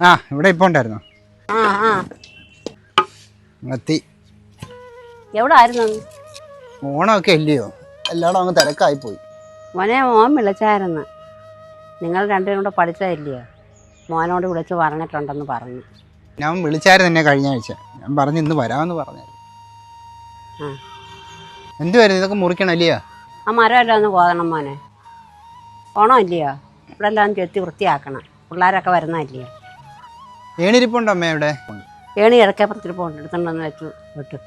ആ ഇവിടെ ഇപ്പൊ ഉണ്ടായിരുന്നു. ആ ആ. എത്തി എവിടെ ആയിരുന്നു ഓണമൊക്കെ ഇല്ലയോ? എല്ലാടും അങ്ങ് തിരക്കായിപ്പോയി. മോനെ മോൻ വിളിച്ചായിരുന്നു. നിങ്ങൾ രണ്ടുപേരും കൂടെ പഠിച്ചതല്ലയോ മോനോട് വിളിച്ച് പറഞ്ഞിട്ടുണ്ടെന്ന് പറഞ്ഞു. ഞാൻ വിളിച്ചായിരുന്നു എന്നെ കഴിഞ്ഞ ആഴ്ച. ഞാൻ പറഞ്ഞു ഇന്ന് വരാമെന്ന് പറഞ്ഞു. ആ. എന്തുവായിരുന്നു ഇതൊക്കെ മുറിക്കണം അല്ലയോ? ആ മരം എല്ലാം ഒന്ന് കോതണം മോനെ. ഓണം ഇല്ലയോ ഇവിടെ എല്ലാം ചെത്തി വൃത്തിയാക്കണം. പിള്ളേരൊക്കെ വരുന്നതല്ലയോ ഏണിരിപ്പുണ്ടോ അമ്മ ഇവിടെ ഏണി ഇടക്കപ്പുറത്തിൽ പോകണ്ട എടുത്തോണ്ടെന്ന് വെച്ചു. വിട്ടു.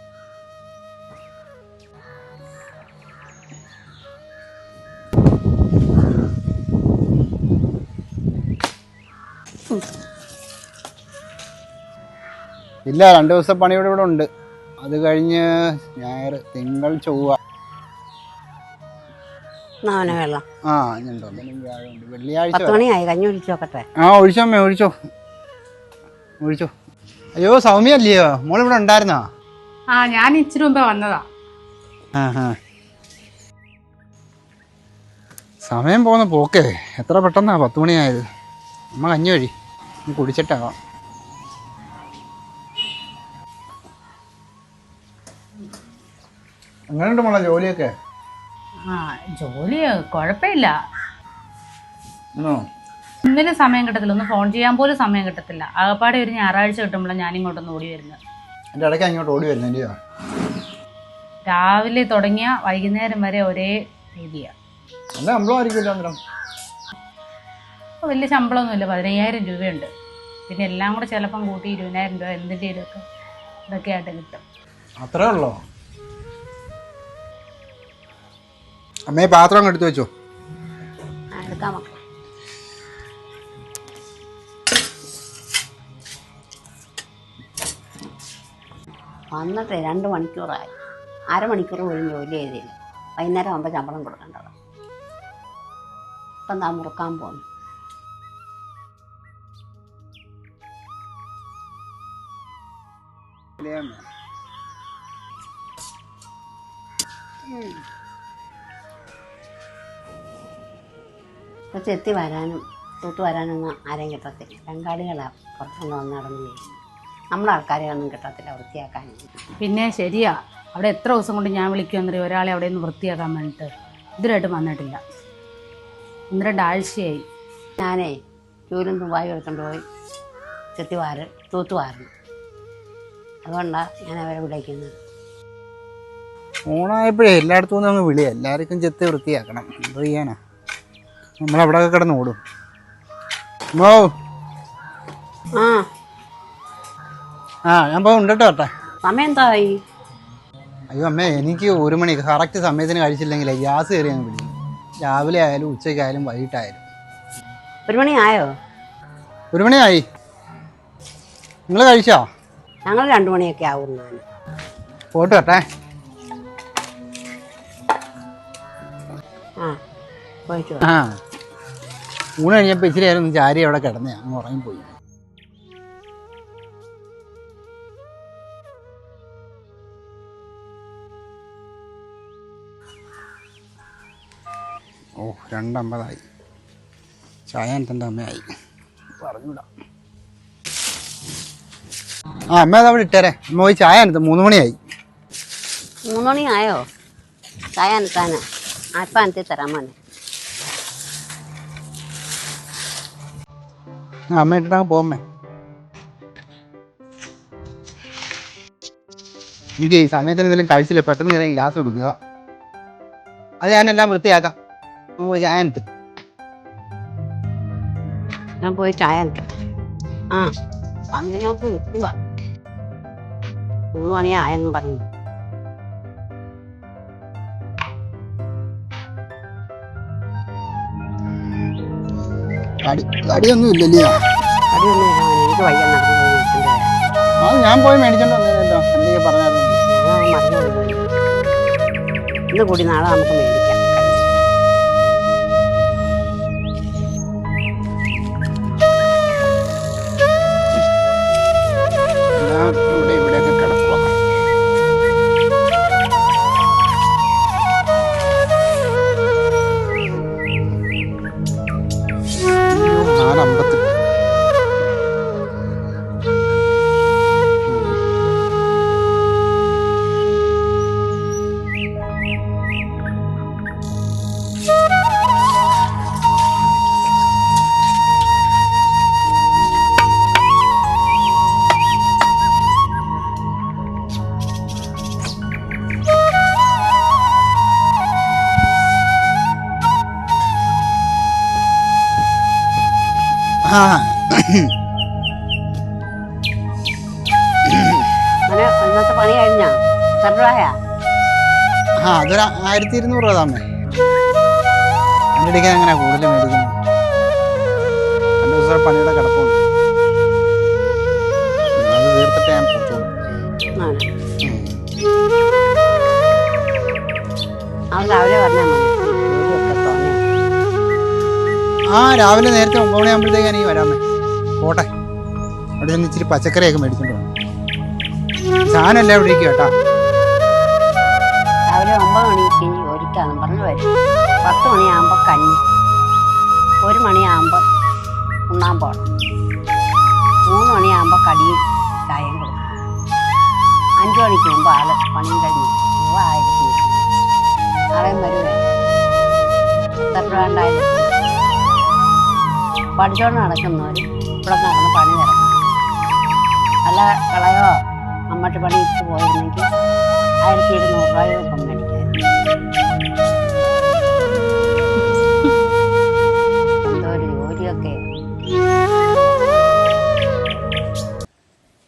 ഇല്ല രണ്ട് ദിവസം പണിയുടെ ഇവിടെ ഉണ്ട്. അത് കഴിഞ്ഞ് ഞായർ തിങ്കൾ ചൊവ്വ. വെള്ളം. ആ ഉണ്ട്. വെള്ളിയാഴ്ച പത്ത് വരാം. മണിയായി. കഞ്ഞി ഒഴിച്ച് നോക്കട്ടെ? ആ ഒഴിച്ചോ അമ്മേ ഒഴിച്ചോ. ഒഴിച്ചോ. അയ്യോ സൗമ്യ അല്ലയോ മോളിവിടെ ഉണ്ടായിരുന്നോ? ആ ഞാൻ ഇച്ചിരി മുമ്പേ വന്നതാ. സമയം പോകുന്ന പോക്കേ. എത്ര പെട്ടെന്നാ പത്ത് മണിയായത്. അമ്മ കഞ്ഞി വഴി നീ കുടിച്ചിട്ടാവാം. എങ്ങനെയുണ്ട് മോളെ ജോലിയൊക്കെ? ആ ജോലി കുഴപ്പമില്ല. ആണോ? ഒന്നിനും സമയം കിട്ടത്തില്ല. ഒന്ന് ഫോൺ ചെയ്യാൻ പോലും സമയം കിട്ടത്തില്ല. ആകപ്പാടെ ഒരു ഞായറാഴ്ച കിട്ടുമ്പോഴാണ് ഞാൻ ഇങ്ങോട്ടൊന്ന് ഓടി വരുന്നത്. എന്റെ ഇടയ്ക്ക് അങ്ങോട്ട് ഓടി രാവിലെ തുടങ്ങിയ വൈകുന്നേരം വരെ ഒരേ രീതിയാണ് നല്ല ശമ്പളമായിരിക്കുമല്ലോ അന്നേരം? അപ്പോൾ വലിയ ശമ്പളമൊന്നുമില്ല. പതിനയ്യായിരം രൂപയുണ്ട്. പിന്നെ എല്ലാം കൂടെ ചിലപ്പം കൂട്ടി ഇരുപതിനായിരം രൂപ എന്തിന്റെ ഇതൊക്കെ ആയിട്ട് കിട്ടും. അത്രേ ഉള്ളോ? അമ്മയെ പാത്രം അങ്ങ് എടുത്തു വെച്ചോ. എടുക്കാം മക്കളെ വന്നിട്ട് രണ്ട് മണിക്കൂറായി അരമണിക്കൂർ പോലും ജോലി ചെയ്തില്ല വൈകുന്നേരം ആകുമ്പോൾ ശമ്പളം കൊടുക്കേണ്ടത് ഇപ്പം നാം മുറുക്കാൻ പോകുന്നു ഇപ്പം ചെത്തി വരാനും തൂത്ത് വരാനൊന്നും ആരെയും കിട്ടത്തില്ല ബംഗാളികളാണ് പുറത്തുനിന്ന് വന്ന് നടന്നു നമ്മുടെ ആൾക്കാരെ ഒന്നും കിട്ടത്തില്ല വൃത്തിയാക്കാൻ പിന്നെ ശരിയാ. അവിടെ എത്ര ദിവസം കൊണ്ട് ഞാൻ വിളിക്കുമെന്നറിയോ ഒരാളെ അവിടെ നിന്ന് വൃത്തിയാക്കാൻ വേണ്ടിയിട്ട് ഇതിലായിട്ട് വന്നിട്ടില്ല. ഒന്ന് രണ്ടാഴ്ചയായി. ഞാനേ ചൂലും തുമ്പായി എടുത്തുകൊണ്ട് പോയി ചെത്തി വാര തൂത്ത് വാരണം അതുകൊണ്ടാണ് ഞാൻ അവരെ വിളിക്കുന്നത്. ഓണായപ്പോഴേ എല്ലായിടത്തു നിന്ന് അങ്ങ് വിളിയാ. എല്ലാവർക്കും ചെത്തി വൃത്തിയാക്കണം. എന്ത് ചെയ്യാനാ? നമ്മളവിടെ കിടന്ന് ഓടും. ഓ ആ. ആ ഞാൻ പോയി ഉണ്ടട്ടോ സമയം എന്തായി അയ്യോ അമ്മേ എനിക്ക് ഒരു മണി കറക്റ്റ് സമയത്തിന് കഴിച്ചില്ലെങ്കിൽ ഗ്യാസ് കയറി പിടിക്കും. രാവിലെ ആയാലും ഉച്ചയ്ക്കായാലും വൈകിട്ടായാലും. ഒരു മണി ആയോ? ഒരു മണിയായി നിങ്ങൾ കഴിച്ചോ? ഞങ്ങൾ രണ്ടു മണിയൊക്കെ ആവും ഞാൻ പോട്ട് കേട്ടെ ആ പോയിട്ട് ആ. ഊണ് കഴിഞ്ഞപ്പോൾ ഇച്ചിരി നേരം ചാരി അവിടെ കിടന്നേ അങ്ങ് ഉറങ്ങിപ്പോയി. ഓ രണ്ടമ്പതായി. ചായ എന്റെ അമ്മയായി. പറഞ്ഞൂടാ ആ അമ്മ അത് അവിടെ ഇട്ടേരെ. അമ്മ പോയി ചായ മൂന്ന് മണിയായി. മൂന്ന് മണിയായോ? ആയോ ചായ അനത്താന് ആ ഇപ്പം അനത്തി തരാൻ മോനെ അമ്മ ഇട്ടിട്ടാ പോമ്മേ എനിക്ക് ഈ സമയത്തിന് എന്തെങ്കിലും കഴിച്ചില്ല? പെട്ടെന്ന് കയറി ഗ്യാസ് കൊടുക്കുക. അത് ഞാനെല്ലാം വൃത്തിയാക്കാം. ഞാൻ ഞാൻ പോയി ചായ ആ. നിൽക്കുക മൂന്ന് മണിയായെന്ന് പറഞ്ഞു. കടിയൊന്നും ഇല്ലല്ലോ? എനിക്ക് വയ്യ അത് ഞാൻ പോയി മേടിച്ചോണ്ട് വന്നേരല്ലോ എന്തെങ്കിലും പറഞ്ഞായിരുന്നു ഞാൻ ഇന്ന് കൂടി നാളെ നമുക്ക് മേടിക്കാം. ഇന്നത്തെ പണി കഴിഞ്ഞാ? എത്ര രൂപയാ ആ അതൊരു ആയിരത്തി ഇരുന്നൂറ് രൂപ താമേ. എന്റെ ഇടയ്ക്ക് അങ്ങനെ കൂടുതൽ മേടിക്കുന്നു രണ്ട് ദിവസം പണിയുടെ കിടപ്പുണ്ട്. അത് തീർത്തിട്ട് ഞാൻ പോത്തോളൂ ആണ്. അവൻ രാവിലെ പറഞ്ഞാൽ മതി. ആ രാവിലെ നേരത്തെ ഒമ്പത് മണിയാകുമ്പോഴത്തേക്ക് എനിക്ക് വരാമേ. പോട്ടെ. അവിടെ നിന്ന് ഇച്ചിരി പച്ചക്കറിയൊക്കെ മേടിച്ചിട്ട് വേണം സാധനമല്ലേ അവിടെ ഇരിക്കും കേട്ടാ. രാവിലെ ഒമ്പത് മണിക്ക് ഒരുക്കാന്ന് പറഞ്ഞു വരും. പത്ത് മണിയാകുമ്പോൾ കഞ്ഞി. ഒരു മണിയാകുമ്പോൾ ഉണ്ണാൻ പോകണം മൂന്ന് മണിയാകുമ്പോൾ കടിയും ചായയും കൊടുക്കും അഞ്ചു മണിക്ക് മുമ്പ് ആൾ പണിയും കഴിഞ്ഞു ആയിരത്തി ആളെയും വരുവേ എത്ര രൂപ പഠിച്ചോണ്ട് നടക്കുന്നവർ ഇവിടെ നടന്ന് പണി നടക്കും അല്ല കളയോ? അമ്മട്ട് പണി ഇട്ട് പോയിരുന്നെങ്കിൽ ആയിരത്തി ഇരുന്നൂറ് രൂപ